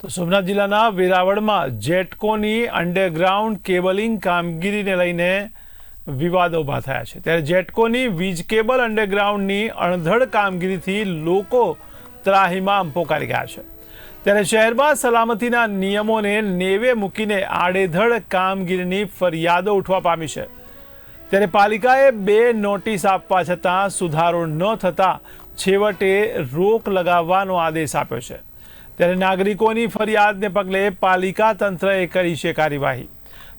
તો સોમનાથ જિલ્લાના વેરાવળમાં જેટકોની underground cabling કામગીરીને લઈને વિવાદો ઊભા થયા છે. ત્યારે જેટકોની વીજ કેબલ અંડરગ્રાઉન્ડની અણધડ કામગીરીથી લોકો ત્રાહીમાં પોકારી ગયા છે. ત્યારે શહેરમાં સલામતીના નિયમોને નેવે મૂકીને આડેધડ કામગીરીની ફરિયાદો ઉઠવા પામી છે. ત્યારે પાલિકાએ બે નોટિસ આપવા છતાં સુધારો ન થતાં છેવટે રોક લગાવવાનો આદેશ આપ્યો છે. ત્યારે નાગરિકોની ફરિયાદને પગલે પાલિકા તંત્રએ કરી છે કાર્યવાહી.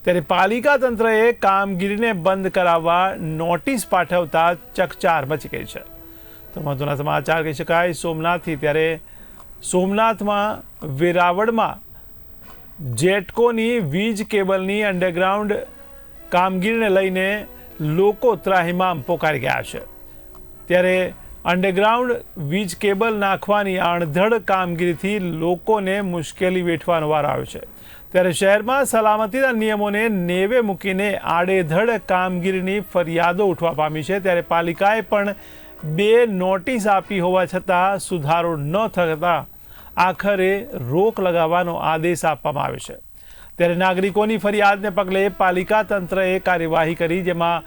ત્યારે પાલિકા તંત્રએ કામગીરીને બંધ કરાવવા નોટિસ પાઠવતા ચકચાર મચી ગઈ છે. તો મહત્વના સમાચાર કહી શકાય, સોમનાથથી ત્યારે સોમનાથમાં વેરાવળમાં જેટકોની વીજ કેબલની અંડરગ્રાઉન્ડ કામગીરીને લઈને લોકો ત્રાહિમામ પોકારી ગયા છે. ત્યારે અંડરગ્રાઉન્ડ વીજ કેબલ નાખવાની અણધડ કામગીરીથી લોકોને મુશ્કેલી વેઠવાનો વાર આવ્યો છે. ત્યારે શહેરમાં સલામતીના નિયમોને નેવે મૂકીને આડેધડ કામગીરીની ફરિયાદો ઉઠવા પામી છે. ત્યારે પાલિકાએ પણ બે નોટિસ આપી હોવા છતાં સુધારો ન થતા આખરે રોક લગાવવાનો આદેશ આપવામાં આવ્યો છે. ત્યારે નાગરિકોની ફરિયાદને પગલે પાલિકા તંત્રએ કાર્યવાહી કરી, જેમાં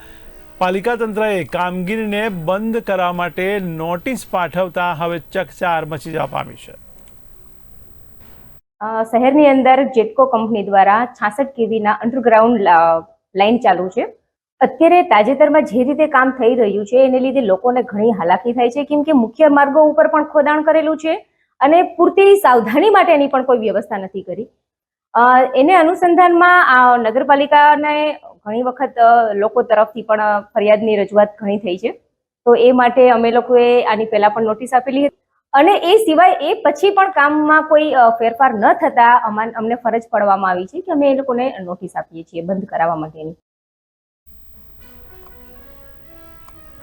પાલિકા તંત્રએ કામગીરીને બંધ કરવા માટે નોટિસ પાઠવતા હવે ચકચાર મચી જવા પામી છે. શહેરની અંદર જેટકો કંપની દ્વારા છાસઠ કેવીના અંડરગ્રાઉન્ડ લાઇન ચાલુ છે. અત્યારે તાજેતરમાં જે રીતે કામ થઈ રહ્યું છે, એને લીધે લોકોને ઘણી હાલાકી થાય છે. કેમ કે મુખ્ય માર્ગો ઉપર પણ ખોદાણ કરેલું છે અને પૂરતી સાવધાની માટેની પણ કોઈ વ્યવસ્થા નથી કરી. એને અનુસંધાનમાં નગરપાલિકાને ઘણી વખત લોકો તરફથી પણ ફરિયાદની રજૂઆત ઘણી થઈ છે. તો એ માટે અમે લોકોએ આની પહેલા પણ નોટિસ આપેલી હતી. અને એ સિવાય એ પછી પણ કામમાં કોઈ ફેરફાર ન થતા અમાન અમને ફરજ પડવામાં આવી છે કે અમે એ લોકોને નોટિસ આપીએ છીએ બંધ કરાવવા માટેની.